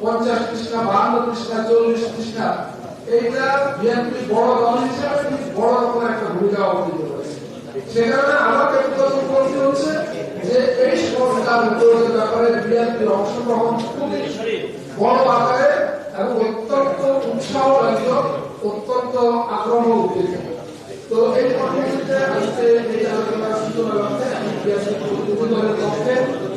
পঞ্চাশ পৃষ্ঠা, বাহান্ন পৃষ্ঠা, চল্লিশ পৃষ্ঠা। এইটা বিএনপি বড় দল হিসেবে বড় রকমের একটা ভূমিকা অবতীর্ণ সে কারণে আমার ব্যক্তিগত উপলব্ধি হচ্ছে যে এই সংস্কার উদ্যোগের ব্যাপারে বিএনপির অংশগ্রহণ খুবই বড় আকারে এবং অত্যন্ত উৎসাহ ব্যঞ্জক অত্যন্ত আগ্রহ উদ্দীপক তো এই পরিপ্রেক্ষিতে আজকে এই আলোচনার সূচনা লক্ষ্যে আমি বিএনপি প্রতিনিধি পক্ষে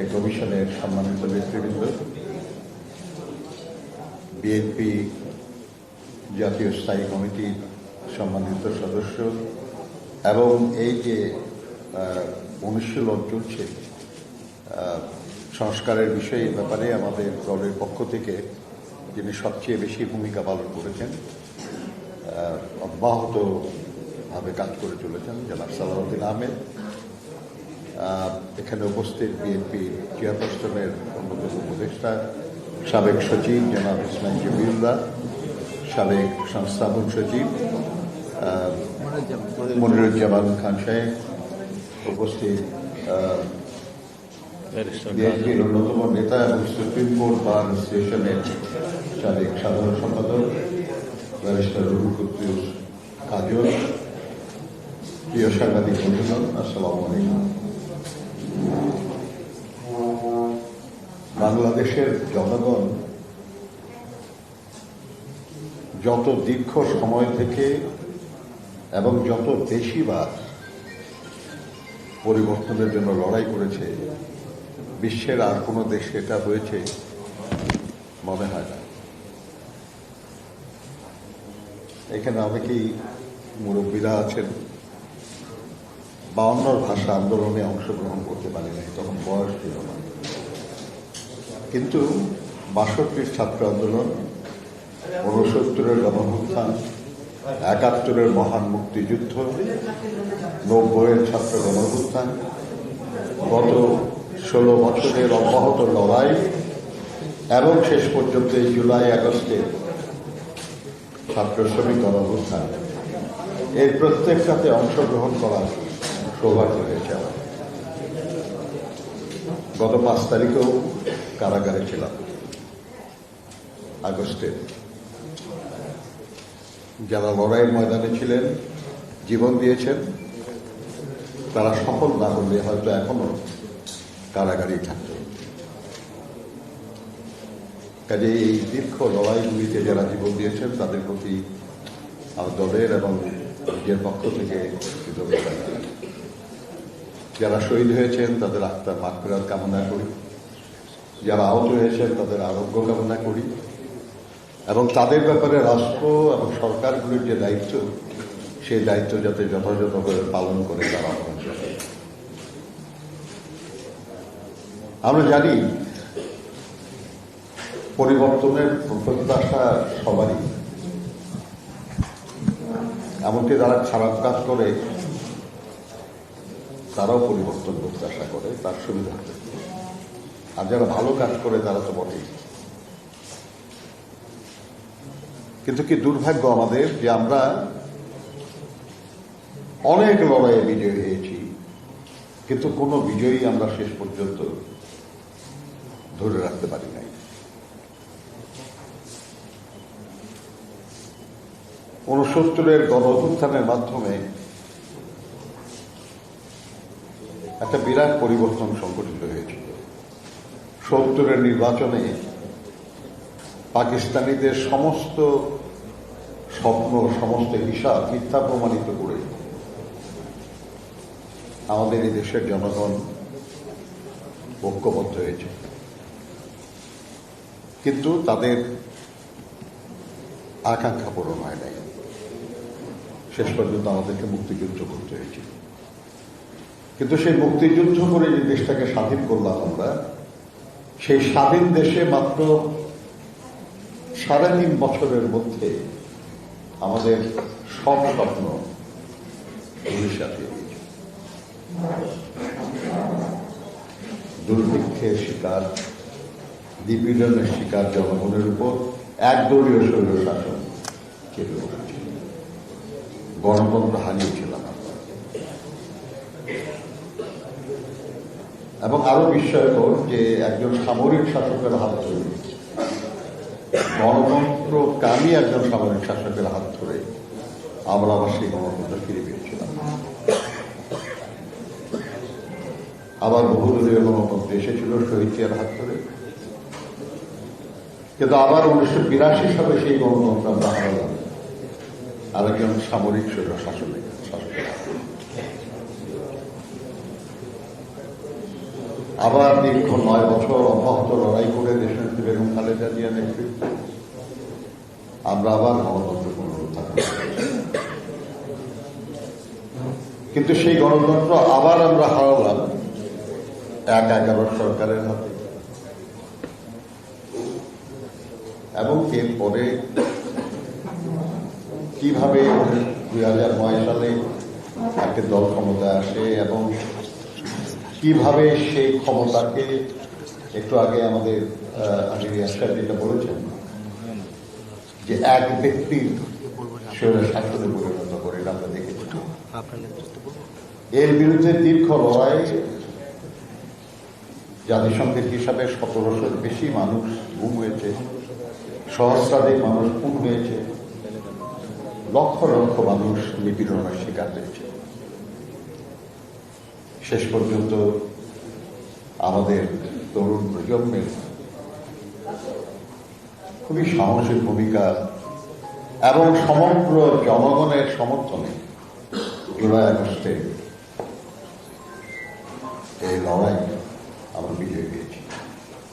এই কমিশনের সম্মানিত নেতৃবৃন্দ বিএনপি জাতীয় স্থায়ী কমিটির সম্মানিত সদস্য এবং এই যে অনুশীলন চলছে সংস্কারের বিষয়ে ব্যাপারে আমাদের দলের পক্ষ থেকে যিনি সবচেয়ে বেশি ভূমিকা পালন করেছেন অব্যাহতভাবে কাজ করে চলেছেন জনাব সালাউদ্দিন আহমেদ। আহ, এখানে উপস্থিত বিএনপি চেয়ারপারসনের অন্যতম উপদেষ্টা, সাবেক সচিব জনাব ইসমাইল জবিউল্লাহ সাবেক সংস্থাপন সচিব মনিরুজ্জামান খান সাহেব উপস্থিত বিএনপির অন্যতম নেতা এবং সুপ্রিম কোর্ট বার অ্যাসোসিয়েশনের সাবেক সাধারণ সম্পাদক, ব্যারিস্টার রুহুল কুদ্দুস কাজল, প্রিয় সাংবাদিক বন্ধুগণ, আসসালামু আলাইকুম। বাংলাদেশের জনগণ যত দীর্ঘ সময় থেকে এবং যত বেশিবার পরিবর্তনের জন্য লড়াই করেছে, বিশ্বের আর কোনো দেশে এটা হয়েছে মনে হয় না। এখানে অনেকেই মুরব্বীরা আছেন, বাউন্নর ভাষা আন্দোলনে অংশগ্রহণ করতে পারি নাই তখন বয়স ছিল না। কিন্তু বাষট্টির ছাত্র আন্দোলন, ঊনসত্তরের গণভুত্থান একাত্তরের মহান মুক্তিযুদ্ধ, নব্বইয়ের ছাত্র গণভুত্থান গত ষোলো বছরের অব্যাহত লড়াই এবং শেষ পর্যন্ত এই জুলাই আগস্টে ছাত্র শ্রমিক গণঅভ্যুত্থান। এর প্রত্যেকটাতে অংশগ্রহণ করার সৌভাগ্য হয়েছে আমার। গত পাঁচ তারিখেও কারাগারে ছিলাম, আগস্টে যারা লড়াইয়ের ময়দানে ছিলেন, জীবন দিয়েছেন, তারা সফল না হলে হয়তো এখনও কারাগারেই থাকত কাজে এই দীর্ঘ লড়াইগুলিতে যারা জীবন দিয়েছেন, তাদের প্রতি আমার দলের এবং নিজের পক্ষ থেকে কৃতজ্ঞতা। যারা শহীদ হয়েছেন, তাদের আত্মার মাঠ কামনা করি। যারা আহত হয়েছেন, তাদের আরোগ্য কামনা করি। এবং তাদের ব্যাপারে রাষ্ট্র এবং সরকারগুলির যে দায়িত্ব, সেই দায়িত্ব যাতে যথাযথভাবে পালন করে তারা আমরা জানি, পরিবর্তনের প্রত্যাশা সবারই। এমনকি যারা খারাপ কাজ করে তারাও পরিবর্তন করতে আশা করে, তার সুবিধা আর যারা ভালো কাজ করে, তারা তো বটেই। কিন্তু কি দুর্ভাগ্য আমাদের যে আমরা অনেক লড়াইয়ে বিজয়ী হয়েছি, কিন্তু কোনো বিজয়ী আমরা শেষ পর্যন্ত ধরে রাখতে পারি নাই। ঊনসত্তরের গণ মাধ্যমে একটা বিরাট পরিবর্তন সংঘটিত হয়েছিল সত্তরের নির্বাচনে পাকিস্তানিদের সমস্ত স্বপ্ন, সমস্ত হিসাব, মিথ্যা প্রমাণিত করে আমাদের এই দেশের জনগণ ঐক্যবদ্ধ হয়েছে। কিন্তু তাদের আকাঙ্ক্ষা পূরণ হয় নাই। শেষ পর্যন্ত আমাদেরকে মুক্তিযুদ্ধ করতে হয়েছিল। কিন্তু সেই মুক্তিযুদ্ধ করে যে দেশটাকে স্বাধীন করলাম আমরা, সেই স্বাধীন দেশে মাত্র সাড়ে তিন বছরের মধ্যে আমাদের সব স্বপ্ন গেছে। দুর্ভিক্ষের শিকার, নিপীড়নের শিকার জনগণের উপর একদলীয় শৈল শাসন চেপে গণতন্ত্র হারিয়েছিলাম আমরা এবং আরও বিস্ময়কর যে একজন সামরিক শাসকের হাত ধরে গণতন্ত্র কামি একজন সামরিক শাসকের হাত ধরে আমরা আবার সেই গণতন্ত্র ফিরে পেয়েছিলাম। আবার বহুদলীয় গণতন্ত্র এসেছিল শহীদ জিয়ার হাত ধরে। কিন্তু আবার উনিশশো বিরাশি সালে সেই গণতন্ত্র আমরা হারালাম। আরেকজন সামরিক শৈল শাসনের শাসকের হাত ধরে। আবার দীর্ঘ নয় বছর অব্যাহত লড়াই করে দেশনেত্রী বেগম খালেদা জিয়া নেতৃত্বে, আমরা আবার গণতন্ত্র পুনরুদ্ধার কিন্তু সেই গণতন্ত্র আবার আমরা হারালাম, এক এগারো সরকারের হাতে। এবং এরপরে কীভাবে দুই হাজার নয় সালে একটা দল ক্ষমতায় আসে এবং কীভাবে সেই ক্ষমতাকে একটু আগে আমাদের যেটা বলেছেন, যে এক শরীরে শাসনে পরিণত করে আমরা দেখেছি। এর বিরুদ্ধে দীর্ঘ লড়াই, জাতিসংঘের হিসাবে সতেরোশোর বেশি মানুষ গুম হয়েছে, সহস্রাধিক মানুষ খুন হয়েছে, লক্ষ লক্ষ মানুষ নিপীড়নের শিকার হয়েছে। শেষ পর্যন্ত আমাদের তরুণ প্রজন্মের খুবই সাহসী ভূমিকা এবং সমগ্র জনগণের সমর্থনে জুলাই আগস্টে এই লড়াই আমরা বিজয় পেয়েছি।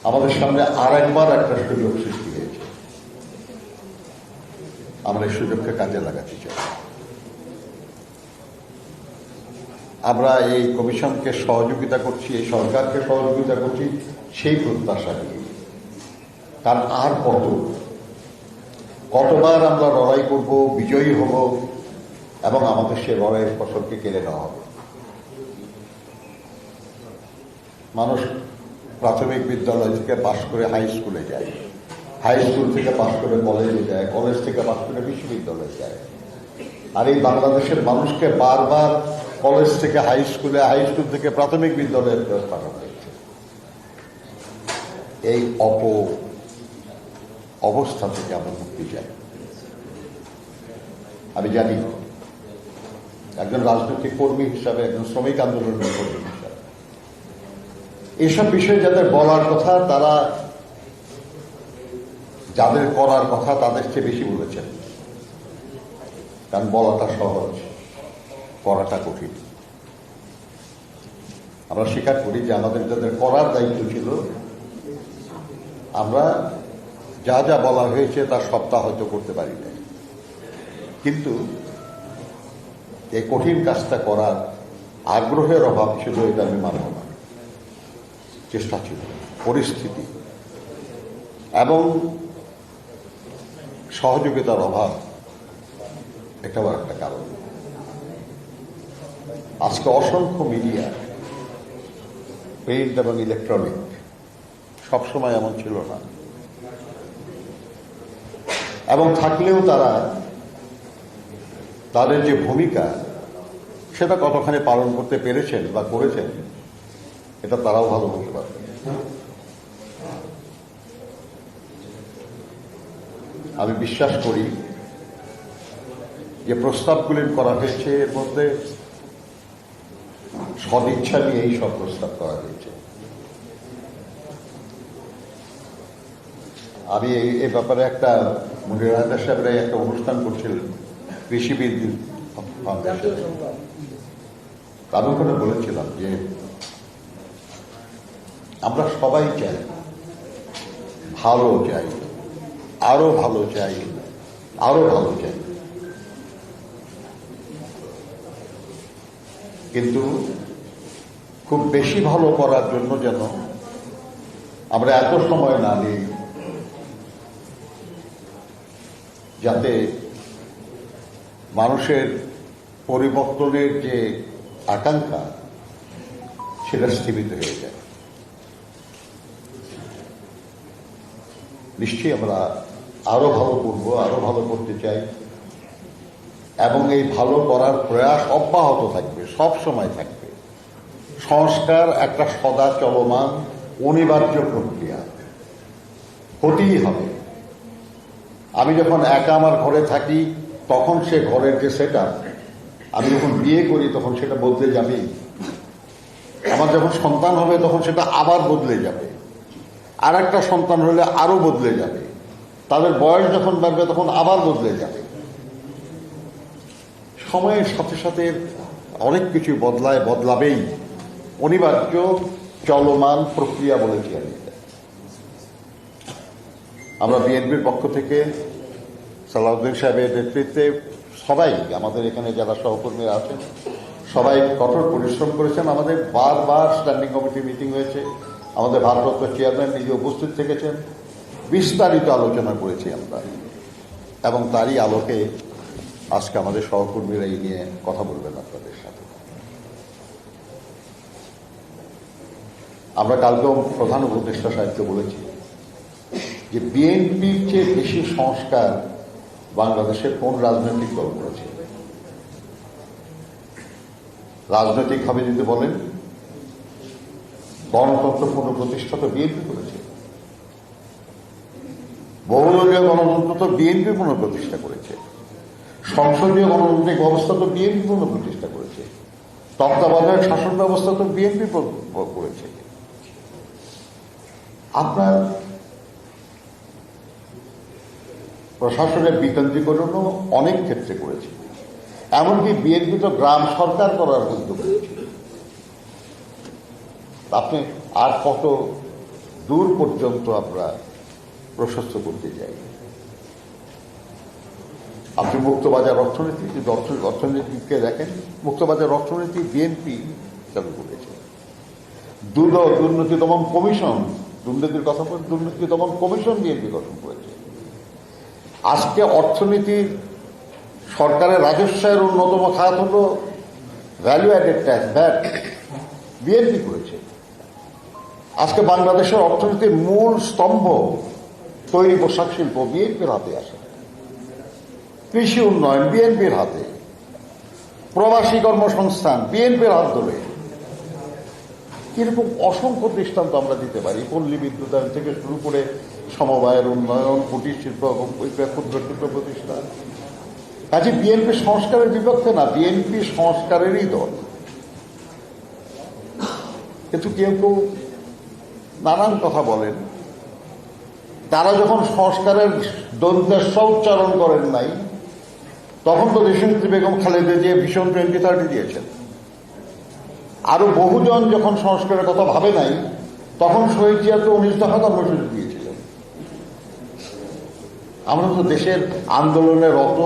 আমাদের সামনে আর একবার একটা সুযোগ সৃষ্টি হয়েছে। আমরা এই সুযোগকে কাজে লাগাতে চাই। আমরা এই কমিশনকে সহযোগিতা করছি, এই সরকারকে সহযোগিতা করছি, সেই প্রত্যাশা নিয়ে। কারণ আর কত? কতবার আমরা লড়াই করব, বিজয়ী হব, এবং আমাদের সে লড়াইয়ের ফসলকে কেড়ে নেওয়া হবে। মানুষ প্রাথমিক বিদ্যালয় থেকে পাশ করে হাই স্কুলে যায়। হাই স্কুল থেকে পাশ করে কলেজে যায়, কলেজ থেকে পাশ করে বিশ্ববিদ্যালয়ে যায়। আর এই বাংলাদেশের মানুষকে বারবার কলেজ থেকে হাই স্কুলে, হাই স্কুল থেকে প্রাথমিক বিদ্যালয়ে ফেরত পাঠানো হয়েছে। এই অপ অবস্থা থেকে আমরা মুক্তি চাই। আমি জানি একজন রাজনৈতিক কর্মী হিসাবে, একজন শ্রমিক আন্দোলনের কর্মী হিসাবে। এইসব বিষয়ে যাদের বলার কথা, তারা যাদের করার কথা তাদের চেয়ে বেশি বলেছেন। কারণ বলাটা সহজ। করাটা কঠিন। আমরা স্বীকার করি যে আমাদের যাদের করার দায়িত্ব ছিল, আমরা যা যা বলা হয়েছে তার সপ্তাহ হয়তো করতে পারি না কিন্তু এই কঠিন কাজটা করার আগ্রহের অভাব ছিল এটা আমি মানব না। চেষ্টা ছিল, পরিস্থিতি এবং সহযোগিতার অভাব এটা বড় একটা কারণ। আজকে অসংখ্য মিডিয়া, প্রিন্ট এবং ইলেকট্রনিক, সবসময় এমন ছিল না। এবং থাকলেও তারা তাদের যে ভূমিকা, সেটা কতখানি পালন করতে পেরেছেন বা করেছেন, এটা তারাও ভালো বলতে পারবে। আমি বিশ্বাস করি যে প্রস্তাবগুলি করা হয়েছে এর মধ্যে সদিচ্ছা এই সব প্রস্তাব করা হয়েছে। আমি এই ব্যাপারে একটা মুনির হায়দার সাহেবরা একটা অনুষ্ঠান করছিলেন কৃষিবিদ ফাউন্ডেশন। আমি ওখানে বলেছিলাম যে, আমরা সবাই চাই, ভালো চাই, আরও ভালো চাই, আরও ভালো চাই। কিন্তু খুব বেশি ভালো করার জন্য যেন আমরা এত সময় না দিই, যাতে মানুষের পরিবর্তনের যে আকাঙ্ক্ষা সেটা স্থিমিত হয়ে যায়। নিশ্চয়ই আমরা আরও ভালো করব, আরও ভালো করতে চাই। এবং এই ভালো করার প্রয়াস অব্যাহত থাকবে, সব সময় থাকবে। সংস্কার একটা সদা চলমান, অনিবার্য প্রক্রিয়া। হতেই হবে। আমি যখন একা আমার ঘরে থাকি, তখন সে ঘরের যে সেট আমি যখন বিয়ে করি, তখন সেটা বদলে যাবেই আমার যখন সন্তান হবে, তখন সেটা আবার বদলে যাবে। আর একটা সন্তান হলে আরও বদলে যাবে। তাদের বয়স যখন বাড়বে, তখন আবার বদলে যাবে। সময়ের সাথে সাথে অনেক কিছু বদলায়, বদলাবেই। অনিবার্য চলমান প্রক্রিয়া বলেছি আমি আমরা বিএনপির পক্ষ থেকে সালাউদ্দিন সাহেবের নেতৃত্বে সবাই, আমাদের এখানে যারা সহকর্মীরা আছেন, সবাই কঠোর পরিশ্রম করেছেন। আমাদের বারবার স্ট্যান্ডিং কমিটি মিটিং হয়েছে। আমাদের ভারপ্রাপ্ত চেয়ারম্যান নিজে উপস্থিত থেকেছেন। বিস্তারিত আলোচনা করেছি আমরা। এবং তারই আলোকে আজকে আমাদের সহকর্মীরা এই নিয়ে কথা বলবেন আপনাদের সাথে আমরা কালকেও প্রধান উপদেষ্টা সাহিত্য বলেছি যে বিএনপির চেয়ে বেশি সংস্কার বাংলাদেশের কোন রাজনৈতিক দল করেছে? রাজনৈতিকভাবে যদি বলেন, গণতন্ত্র পুনঃপ্রতিষ্ঠা তো বিএনপি করেছে। বহুদলীয় গণতন্ত্র তো বিএনপি পুনঃপ্রতিষ্ঠা করেছে। সংসদীয় গণতান্ত্রিক ব্যবস্থা তো বিএনপি পুনঃপ্রতিষ্ঠা করেছে। তত্ত্বাবধায়ক শাসন ব্যবস্থা তো বিএনপি করেছে। আপনার প্রশাসনের বিকেন্দ্রীকরণও অনেক ক্ষেত্রে করেছে। এমনকি বিএনপি তো গ্রাম সরকার করার উদ্যোগ নিয়েছে। আপনি আর কত দূর পর্যন্ত আমরা প্রশস্ত করতে চাই? আপনি মুক্তবাজার অর্থনীতি যদি অর্থ- অর্থনীতিকে দেখেন, মুক্তবাজার অর্থনীতি বিএনপি চালু করেছে। দুর্নীতি দমন কমিশন দুর্নীতির কথা বলে দুর্নীতি দমন কমিশন বিএনপি গঠন করেছে। আজকে অর্থনীতির সরকারের রাজস্বের অন্যতম খাত হল value added tax VAT BNP করেছে। আজকে বাংলাদেশের অর্থনীতির মূল স্তম্ভ তৈরি পোশাক শিল্প বিএনপির হাতে আসে। কৃষি উন্নয়ন বিএনপির হাতে। প্রবাসী কর্মসংস্থান বিএনপির হাত ধরে। এরকম অসংখ্য দৃষ্টান্ত আমরা দিতে পারি। পল্লী বিদ্যুতায়ন থেকে শুরু করে সমবায়ের উন্নয়ন, কুটির শিল্প এবং ক্ষুদ্র শিল্প প্রতিষ্ঠান। কাজে বিএনপি সংস্কারের বিপক্ষে না, বিএনপি সংস্কারেরই দল। কিন্তু কেউ কেউ নানান কথা বলেন। তারা যখন সংস্কারের দন্তেশ্ব উচ্চারণ করেন নাই, তখন তো দেশনেত্রী বেগম খালেদা দিয়ে ভীষণ টোয়েন্টি থার্টি দিয়েছেন। আরও বহুজন যখন সংস্কারের কথা ভাবে নাই, তখন শহীদ জিয়া তো উনিশ দফা কর্মসূচি দিয়েছিলেন আমরা তো দেশের আন্দোলনে রত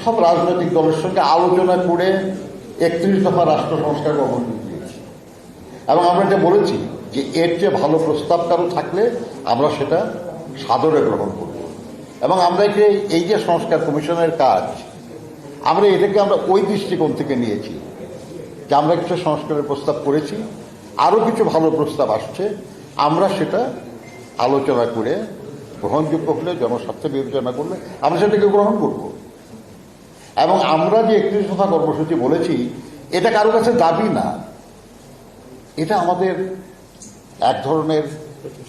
সব রাজনৈতিক দলের সঙ্গে আলোচনা করে একত্রিশ দফা রাষ্ট্র সংস্কার কর্মসূচি দিয়েছি এবং আমরা এটা বলেছি যে এর চেয়ে ভালো প্রস্তাব কারও থাকলে আমরা সেটা সাদরে গ্রহণ করব। এবং আমরা একে এই যে সংস্কার কমিশনের কাজ, আমরা এটাকে আমরা ওই দৃষ্টিকোণ থেকে নিয়েছি। যে আমরা কিছু সংস্কারের প্রস্তাব করেছি, আরও কিছু ভালো প্রস্তাব আসছে, আমরা সেটা আলোচনা করে, গ্রহণযোগ্য হলে, জনস্বার্থে বিবেচনা করলে, আমরা সেটাকে গ্রহণ করব। এবং আমরা যে একত্রিশ দফা কর্মসূচি বলেছি, এটা কারও কাছে দাবি না। এটা আমাদের এক ধরনের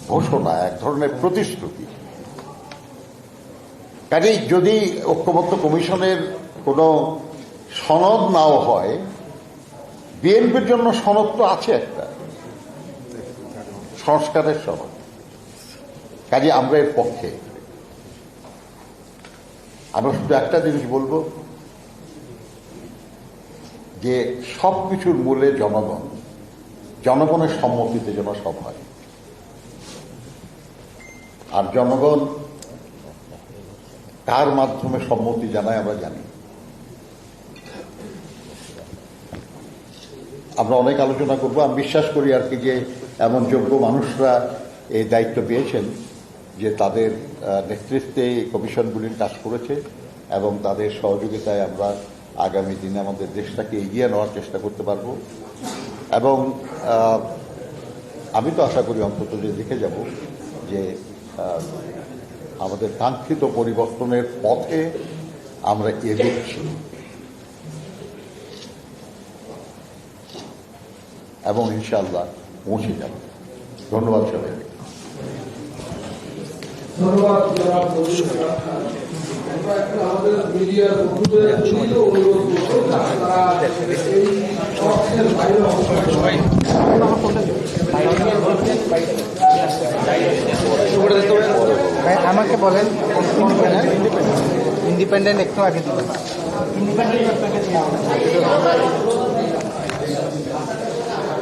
ঘোষণা, এক ধরনের প্রতিশ্রুতি। কাজেই যদি ঐক্যমত্য কমিশনের কোনো সনদ নাও হয় বিএনপির জন্য সনদ তো আছে একটা। সংস্কারের সনদ। কাজে আমরা এর পক্ষে। আমরা শুধু একটা জিনিস বলব, যে সব কিছুর মূলে জনগণ, জনগণের সম্মতিতে যেন সব হয়। আর জনগণ কার মাধ্যমে সম্মতি জানায়, আমরা জানি। আমরা অনেক আলোচনা করব। আমি বিশ্বাস করি আর কি যে এমন যোগ্য মানুষরা এই দায়িত্ব পেয়েছেন যে তাদের নেতৃত্বে এই কমিশনগুলির কাজ করেছে এবং তাদের সহযোগিতায় আমরা আগামী দিনে আমাদের দেশটাকে এগিয়ে নেওয়ার চেষ্টা করতে পারব। এবং আমি তো আশা করি অন্তত যে দেখে যাব যে আমাদের কাঙ্ক্ষিত পরিবর্তনের পথে আমরা এগোচ্ছি। এবং ইনশাআল্লাহ পৌঁছে যাব। ধন্যবাদ সবাইকে। আমাদের মিডিয়ার। ভাই আমাকে বলেন ইন্ডিপেন্ডেন্ট ইন্ডিপেন্ডেন্ট একটু আগে দিবেন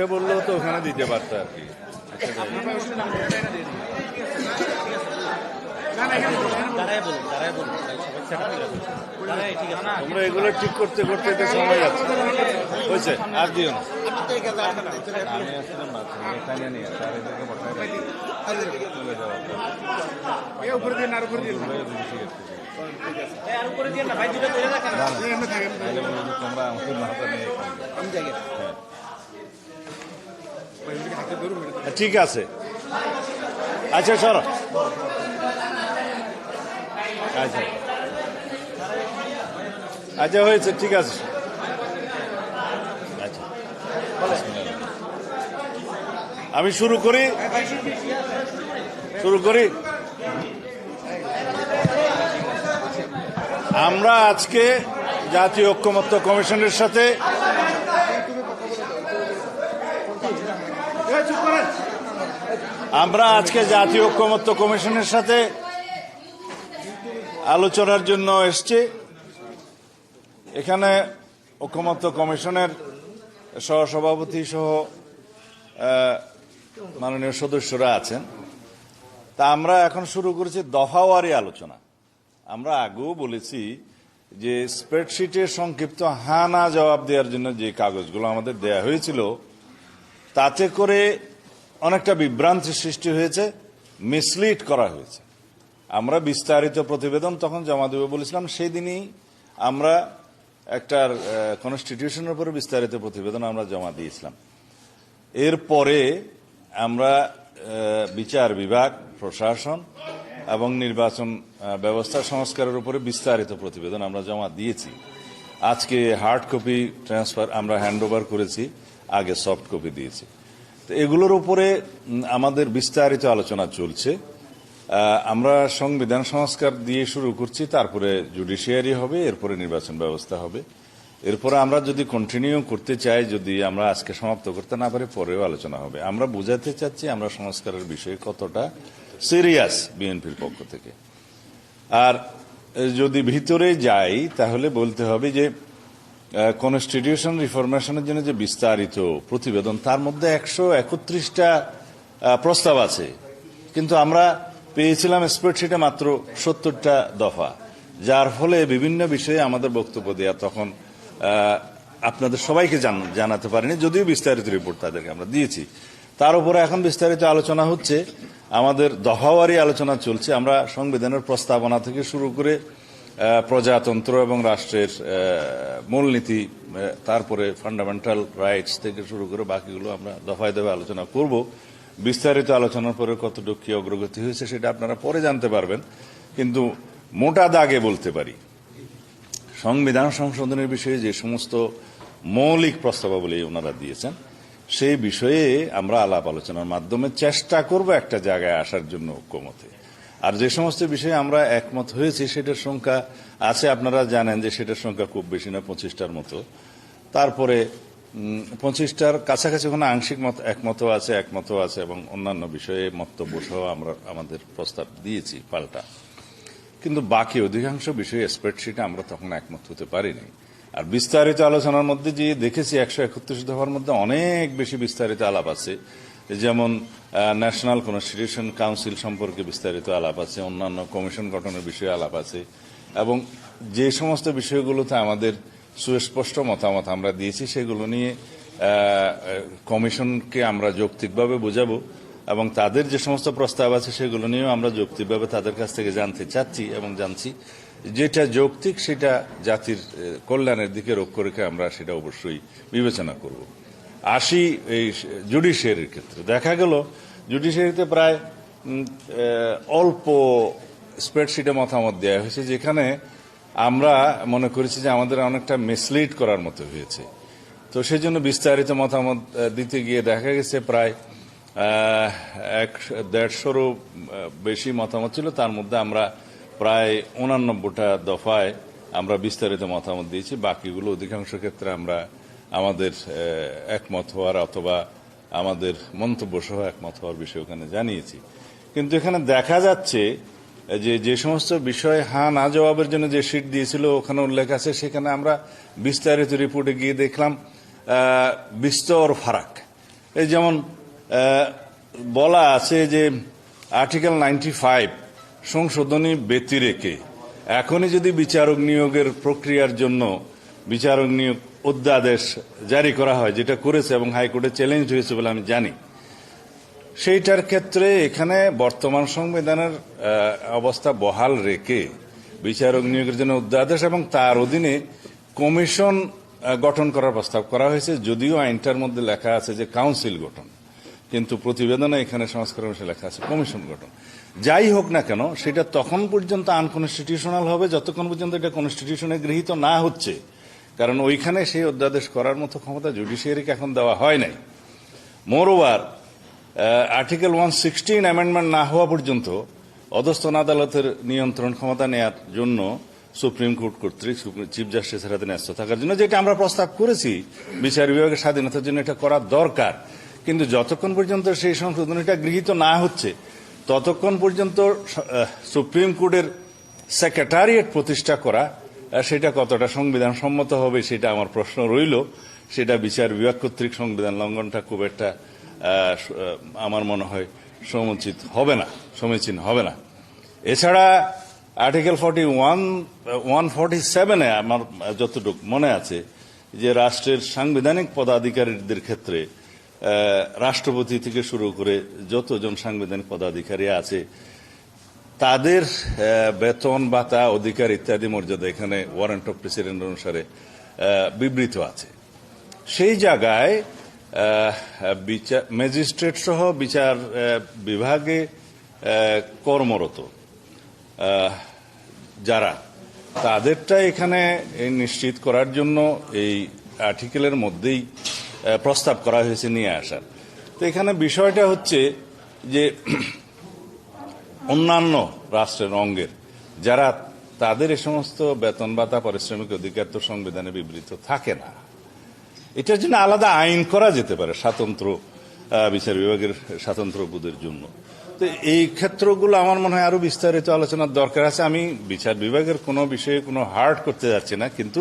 বসে বললেও তো ওখানে দিতে পারতো আর কি। তোমরা এগুলো ঠিক করতে করতে সময় হয়েছে, আর দিও না। আমি এখানে নিয়ে আর এদেরকে তোমরা আমাদের মাথা নিয়ে ঠিক আছে। আচ্ছা সরো। আচ্ছা। আচ্ছা হয়েছে, ঠিক আছে। আচ্ছা। আমি শুরু করি? শুরু করি? আমরা আজকে জাতীয় ঐক্যমত্য কমিশনের সাথে আমরা আজকে জাতীয় ঐক্যমত্য কমিশনের সাথে আলোচনার জন্য এসছি। এখানে ঐক্যমত্য কমিশনের সহসভাপতি সহ মাননীয় সদস্যরা আছেন। তা আমরা এখন শুরু করেছি দফাওয়ারি আলোচনা। আমরা আগেও বলেছি যে স্প্রেডশিটে সংক্ষিপ্ত হা না জবাব দেওয়ার জন্য যে কাগজগুলো আমাদের দেয়া হয়েছিল, তাতে করে অনেকটা বিভ্রান্তির সৃষ্টি হয়েছে মিসলিড করা হয়েছে। আমরা বিস্তারিত প্রতিবেদন তখন জমা দেবে বলেছিলাম সেই দিনই আমরা একটা কনস্টিটিউশনের উপরে বিস্তারিত প্রতিবেদন আমরা জমা দিয়েছিলাম। এরপরে আমরা বিচার বিভাগ, প্রশাসন এবং নির্বাচন ব্যবস্থা সংস্কারের উপরে বিস্তারিত প্রতিবেদন আমরা জমা দিয়েছি। আজকে হার্ড কপি ট্রান্সফার আমরা হ্যান্ড করেছি, আগে সফট কপি দিয়েছি। এগুলোর উপরে আমাদের বিস্তারিত আলোচনা চলছে। আমরা সংবিধান সংস্কার দিয়ে শুরু করছি, তারপরে জুডিশিয়ারি হবে, এরপরে নির্বাচন ব্যবস্থা হবে। এরপরে আমরা যদি কন্টিনিউ করতে চাই, যদি আমরা আজকে সমাপ্ত করতে না পারি, পরেও আলোচনা হবে। আমরা বুঝাতে চাচ্ছি আমরা সংস্কারের বিষয়ে কতটা সিরিয়াস বিএনপির পক্ষ থেকে। আর যদি ভিতরে যাই, তাহলে বলতে হবে যে কনস্টিটিউশন রিফরমেশনের জন্য যে বিস্তারিত প্রতিবেদন, তার মধ্যে একশো একত্রিশটা প্রস্তাব আছে। কিন্তু আমরা পেয়েছিলাম স্প্রেডশিটে মাত্র সত্তরটা দফা, যার ফলে বিভিন্ন বিষয়ে আমাদের বক্তব্য দেওয়া তখন আপনাদের সবাইকে জান- জানাতে পারিনি, যদিও বিস্তারিত রিপোর্ট তাদেরকে আমরা দিয়েছি। তার উপরে এখন বিস্তারিত আলোচনা হচ্ছে, আমাদের দফাওয়ারি আলোচনা চলছে, আমরা সংবিধানের প্রস্তাবনা থেকে শুরু করে প্রজাতন্ত্র এবং রাষ্ট্রের মূলনীতি তারপরে ফান্ডামেন্টাল রাইটস থেকে শুরু করে বাকিগুলো আমরা দফায় দফায় আলোচনা করব। বিস্তারিত আলোচনার পরে কতটুকু কি অগ্রগতি হয়েছে সেটা আপনারা পরে জানতে পারবেন, কিন্তু মোটা দাগে বলতে পারি। সংবিধান সংশোধনের বিষয়ে যে সমস্ত মৌলিক প্রস্তাবাবলী ওনারা দিয়েছেন, সেই বিষয়ে আমরা আলাপ আলোচনার মাধ্যমে চেষ্টা করব একটা জায়গায় আসার জন্য ঐক্যমতে। আর যে সমস্ত বিষয়ে আমরা একমত হয়েছি, সেটার সংখ্যা আছে, আপনারা জানেন যে সেটার সংখ্যা খুব বেশি না, পঁচিশটার মতো। তারপরে পঁচিশটার কাছাকাছি ওখানে আংশিক মত, একমতও আছে একমতও আছে, এবং অন্যান্য বিষয়ে মন্তব্য সহ আমরা আমাদের প্রস্তাব দিয়েছি পাল্টা। কিন্তু বাকি অধিকাংশ বিষয়ে স্প্রেডশিটে আমরা তখন একমত হতে পারিনি। আর বিস্তারিত আলোচনার মধ্যে যে দেখেছি, একশো একত্রিশ দফার মধ্যে অনেক বেশি বিস্তারিত আলাপ আছে। যেমন ন্যাশনাল কনস্টিটিউশন কাউন্সিল সম্পর্কে বিস্তারিত আলাপ আছে, অন্যান্য কমিশন গঠনের বিষয়ে আলাপ আছে, এবং যে সমস্ত বিষয়গুলোতে আমাদের সুস্পষ্ট মতামত আমরা দিয়েছি, সেগুলো নিয়ে কমিশনকে আমরা যৌক্তিকভাবে বোঝাবো, এবং তাদের যে সমস্ত প্রস্তাব আছে, সেগুলো নিয়েও আমরা যৌক্তিকভাবে তাদের কাছ থেকে জানতে চাচ্ছি এবং জানছি যেটা যৌক্তিক, সেটা জাতির কল্যাণের দিকে লক্ষ্য রেখে আমরা সেটা অবশ্যই বিবেচনা করব। আসি এই জুডিশিয়ারির ক্ষেত্রে। দেখা গেল জুডিশিয়ারিতে প্রায় অল্প স্প্রেডশিটে মতামত দেওয়া হয়েছে, যেখানে আমরা মনে করেছি যে আমাদের অনেকটা মিসলিড করার মতো হয়েছে। তো সেই জন্য বিস্তারিত মতামত দিতে গিয়ে দেখা গেছে প্রায় এক, দেড়শোরও বেশি মতামত ছিল। তার মধ্যে আমরা প্রায় উনানব্বইটা দফায় আমরা বিস্তারিত মতামত দিয়েছি। বাকিগুলো অধিকাংশ ক্ষেত্রে আমরা আমাদের একমত হওয়ার অথবা আমাদের মন্তব্য সহ একমত হওয়ার বিষয়ে ওখানে জানিয়েছি। কিন্তু এখানে দেখা যাচ্ছে যে যে সমস্ত বিষয়ে হা না জবাবের জন্য যে সিট দিয়েছিল, ওখানে উল্লেখ আছে, সেখানে আমরা বিস্তারিত রিপোর্টে গিয়ে দেখলাম বিস্তর ফারাক। এই যেমন বলা আছে যে আর্টিকেল নাইনটি ফাইভ সংশোধনী ব্যতিরেকে, এখনই যদি বিচারক নিয়োগের প্রক্রিয়ার জন্য, বিচারক নিয়োগ অধ্যাদেশ জারি করা হয়, যেটা করেছে এবং হাইকোর্টে চ্যালেঞ্জ হয়েছে বলে আমি জানি। সেইটার ক্ষেত্রে এখানে বর্তমান সংবিধানের অবস্থা বহাল রেখে বিচারক নিয়োগের জন্য অধ্যাদেশ এবং তার অধীনে কমিশন গঠন করার প্রস্তাব করা হয়েছে। যদিও আইনটার মধ্যে লেখা আছে যে কাউন্সিল গঠন, কিন্তু প্রতিবেদনে এখানে সংস্কার অংশে লেখা আছে কমিশন গঠন। যাই হোক না কেন, সেটা তখন পর্যন্ত আনকনস্টিটিউশনাল হবে, যতক্ষণ পর্যন্ত এটা কনস্টিটিউশনে গৃহীত না হচ্ছে কারণ ওইখানে সেই অধ্যাদেশ করার মতো ক্ষমতা জুডিশিয়ারিকে এখন দেওয়া হয় নাই। Moreover article one sixteen amendment না হওয়া পর্যন্ত অধস্থন আদালতের নিয়ন্ত্রণ ক্ষমতা নেয়ার জন্য সুপ্রিম কোর্ট কর্তৃক চিফ জাস্টিসের হাতে ন্যস্ত থাকার জন্য যেটা আমরা প্রস্তাব করেছি, বিচার বিভাগের স্বাধীনতার জন্য এটা করা দরকার। কিন্তু যতক্ষণ পর্যন্ত সেই সংশোধনীটা গৃহীত না হচ্ছে, ততক্ষণ পর্যন্ত সুপ্রিম কোর্টের সেক্রেটারিয়েট প্রতিষ্ঠা করা সেটা কতটা সংবিধান সম্মত হবে সেটা আমার প্রশ্ন রইল। সেটা বিচার বিভাগ কর্তৃক সংবিধান লঙ্ঘনটা খুব একটা আমার মনে হয় সমুচিত হবে না, সমীচীন হবে না। এছাড়া article forty one one forty সেভেনে আমার যতটুকু মনে আছে যে রাষ্ট্রের সাংবিধানিক পদাধিকারীদের ক্ষেত্রে রাষ্ট্রপতি থেকে শুরু করে যতজন সাংবিধানিক পদাধিকারী আছে তাদের বেতন, ভাতা, অধিকার ইত্যাদি মর্যাদা এখানে ওয়ারেন্ট অফ প্রেসিডেন্ট অনুসারে বিবৃত আছে। সেই জায়গায় বিচার ম্যাজিস্ট্রেট সহ বিচার বিভাগে কর্মরত যারা, তাদেরটা এখানে নিশ্চিত করার জন্য এই আর্টিকেলের মধ্যেই প্রস্তাব করা হয়েছে নিয়ে আসার। তো এখানে বিষয়টা হচ্ছে যে অন্যান্য রাষ্ট্রের অঙ্গের, যারা তাদের এ সমস্ত বেতন ভাতা, পারিশ্রমিক অধিকার তো সংবিধানে বিবৃত থাকে না। এটার জন্য আলাদা আইন করা যেতে পারে স্বাতন্ত্র বিচার বিভাগের স্বাতন্ত্র বোধের জন্য। তো এই ক্ষেত্রগুলো আমার মনে হয় আরও বিস্তারিত আলোচনার দরকার আছে। আমি বিচার বিভাগের কোনো বিষয়ে কোনো হার্ড করতে যাচ্ছি না, কিন্তু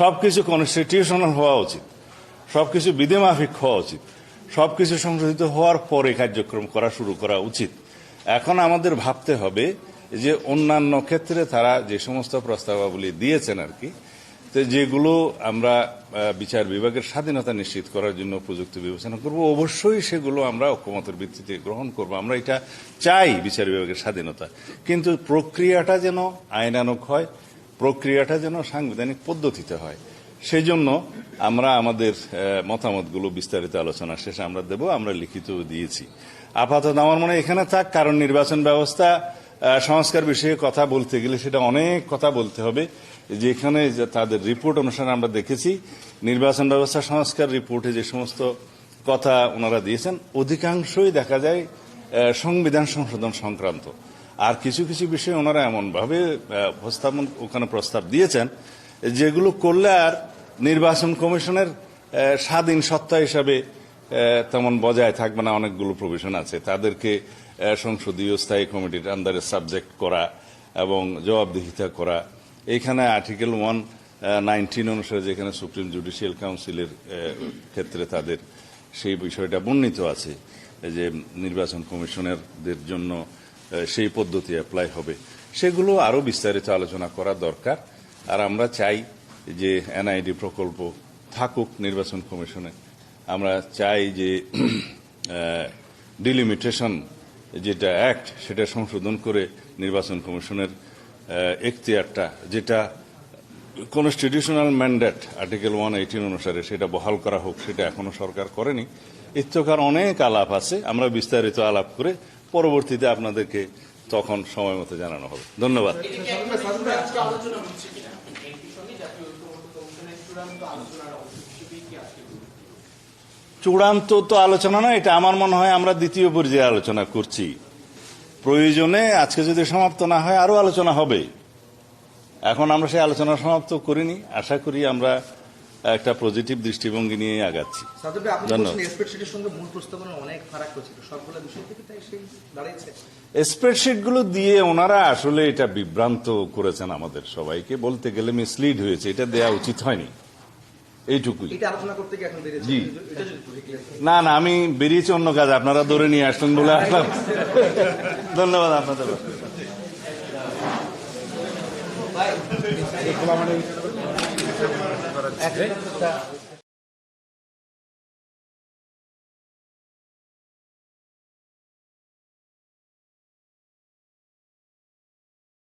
সবকিছু কনস্টিটিউশনাল হওয়া উচিত, সবকিছু বিধিমাফিক হওয়া উচিত, সবকিছু সংশোধিত হওয়ার পরে কার্যক্রম করা শুরু করা উচিত। এখন আমাদের ভাবতে হবে যে অন্যান্য ক্ষেত্রে তারা যে সমস্ত প্রস্তাবাবলী দিয়েছেন আর কি, তো যেগুলো আমরা বিচার বিভাগের স্বাধীনতা নিশ্চিত করার জন্য প্রযুক্তি বিবেচনা করব, অবশ্যই সেগুলো আমরা ঐক্যমতের ভিত্তিতে গ্রহণ করব। আমরা এটা চাই বিচার বিভাগের স্বাধীনতা। কিন্তু প্রক্রিয়াটা যেন আইনানুক হয়, প্রক্রিয়াটা যেন সাংবিধানিক পদ্ধতিতে হয় সেই জন্য আমরা আমাদের মতামতগুলো বিস্তারিত আলোচনা শেষে আমরা দেব, আমরা লিখিত দিয়েছি। আপাতত আমার মনে এখানে থাক, কারণ নির্বাচন ব্যবস্থা সংস্কার বিষয়ে কথা বলতে গেলে সেটা অনেক কথা বলতে হবে। যেখানে তাদের রিপোর্ট অনুসারে আমরা দেখেছি, নির্বাচন ব্যবস্থা, সংস্কার রিপোর্টে যে সমস্ত কথা ওনারা দিয়েছেন, অধিকাংশই দেখা যায় সংবিধান সংশোধন সংক্রান্ত। আর কিছু কিছু বিষয়ে ওনারা এমনভাবে উপস্থাপন, ওখানে প্রস্তাব দিয়েছেন, যেগুলো করলে আর নির্বাচন কমিশনের স্বাধীন সত্তা হিসাবে তেমন বজায় থাকবে না, অনেকগুলো প্রভিশন আছে। তাদেরকে সংসদীয় স্থায়ী কমিটির আন্ডারে সাবজেক্ট করা এবং জবাবদিহিতা করা। এইখানে আর্টিকেল ওয়ান নাইনটিন অনুসারে যেখানে সুপ্রিম জুডিশিয়াল কাউন্সিলের ক্ষেত্রে তাদের সেই বিষয়টা বর্ণিত আছে যে নির্বাচন কমিশনারদের জন্য সেই পদ্ধতি অ্যাপ্লাই হবে। সেগুলো আরও বিস্তারিত আলোচনা করা দরকার। আর আমরা চাই যে এনআইডি প্রকল্প থাকুক, নির্বাচন কমিশনে। আমরা চাই যে ডিলিমিটেশন যেটা অ্যাক্ট সেটা সংশোধন করে নির্বাচন কমিশনের এখতিয়ারটা, যেটা constitutional mandate article one eighteen অনুসারে সেটা বহাল করা হোক, সেটা এখনও সরকার করেনি। ইত্যকার অনেক আলাপ আছে, আমরা বিস্তারিত আলাপ করে পরবর্তীতে আপনাদেরকে তখন সময় মতো জানানো হবে। ধন্যবাদ। চূড়ান্ত তো আলোচনা নয় এটা আমার মনে হয় আমরা দ্বিতীয় পর্যায়ে আলোচনা করছি। প্রয়োজনে আজকে যদি সমাপ্ত না হয় আরও আলোচনা হবে। এখন আমরা সেই আলোচনা সমাপ্ত করিনি। আশা করি আমরা একটা পজিটিভ দৃষ্টিভঙ্গি নিয়ে আগাচ্ছি। সাথে ধন্যবাদ। বলছেন স্প্রেডশিটের সঙ্গে মূল প্রস্তাবনা অনেক ফারাক হয়েছিল সবগুলো বিষয় থেকে তাই সেই দাঁড়িয়েছে। স্প্রেডশিটগুলো দিয়ে ওনারা আসলে এটা বিভ্রান্ত করেছেন আমাদের সবাইকে বলতে গেলে মিসলিড হয়েছে এটা দেয়া উচিত হয়নি। এইটুকুই। এটা আলোচনা করতে গিয়ে এখন বেরিয়েছে। জি। না না আমি বেরিয়েছি অন্য কাজ আপনারা ধরে নিয়ে আসছেন বলে আসলাম ধন্যবাদ আপনাদের। একটা